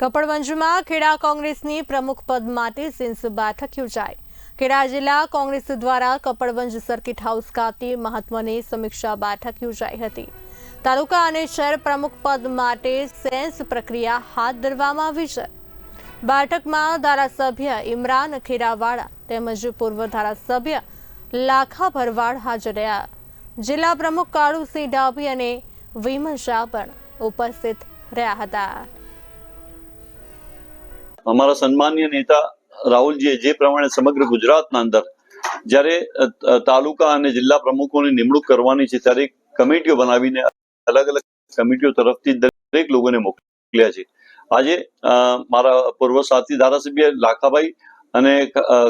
કપડવંજમાં ખેડા કોંગ્રેસની પ્રમુખ પદ માટે સિન્સ બેઠક યોજાઈ. ખેડા જિલ્લા કોંગ્રેસ દ્વારા કપડવંજ સર્કિટ હાઉસ ખાતે મહત્વની સમીક્ષા બેઠક યોજાઈ હતી. તાલુકા અને શહેર પ્રમુખ પદ માટે સેન્સ પ્રક્રિયા હાથ ધરવામાં આવી છે. બેઠકમાં ધારાસભ્ય ઇમરાન ખેરાવાળા તેમજ પૂર્વ ધારાસભ્ય લાખા ભરવાડ હાજર રહ્યા. જિલ્લા પ્રમુખ કાળુસિંહ ડાભી અને વિમલ શાહ પણ ઉપસ્થિત રહ્યા હતા. અમારા સન્માનીય નેતા રાહુલજીએ જે પ્રમાણે સમગ્ર ગુજરાતના અંદર જ્યારે તાલુકા અને જિલ્લા પ્રમુખોની નિમણૂક કરવાની છે ત્યારે કમિટીઓ બનાવીને અલગ અલગ કમિટીઓ તરફથી દરેક લોકોને મોકલ્યા છે. આજે મારા પૂર્વ સાથી ધારાસભ્ય લાખાભાઈ અને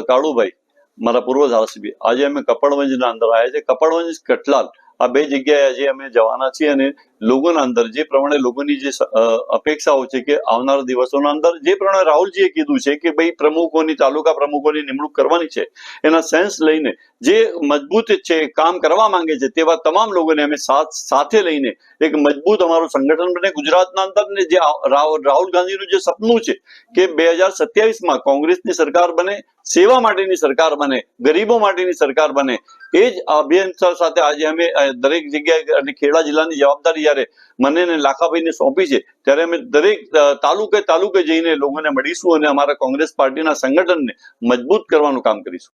કાળુભાઈ, મારા પૂર્વ ધારાસભ્ય. આજે અમે કપડવંજના અંદર આવ્યા છે. કપડવંજ, કટલાલ આ બે જગ્યાએ આજે અમે જવાના છીએ અને લોકોના અંદર જે પ્રમાણે લોકોની જે અપેક્ષાઓ છે કે આવનારા દિવસોના અંદર જે પ્રમાણે રાહુલજીએ કીધું છે કે ભાઈ પ્રમુખોની, તાલુકા પ્રમુખોની નિમણૂક કરવાની છે, એના સેન્સ લઈને જે મજબૂત છે, કામ કરવા માંગે છે તેવા તમામ લોકોને અમે સાથે લઈને એક મજબૂત અમારું સંગઠન બને. ગુજરાતના અંદર જે રાહુલ ગાંધીનું જે સપનું છે કે બે હજાર સત્યાવીસમાં કોંગ્રેસની સરકાર બને, સેવા માટેની સરકાર બને, ગરીબો માટેની સરકાર બને, એ જ અભિયાન સાથે આજે અમે દરેક જગ્યાએ અને ખેડા જિલ્લાની જવાબદારી જ્યારે મને ને લાખાભાઈને સોંપી છે, ત્યારે અમે દરેક તાલુકે તાલુકે જઈને લોકોને મળીશું અને અમારા કોંગ્રેસ પાર્ટીના સંગઠનને મજબૂત કરવાનું કામ કરીશું.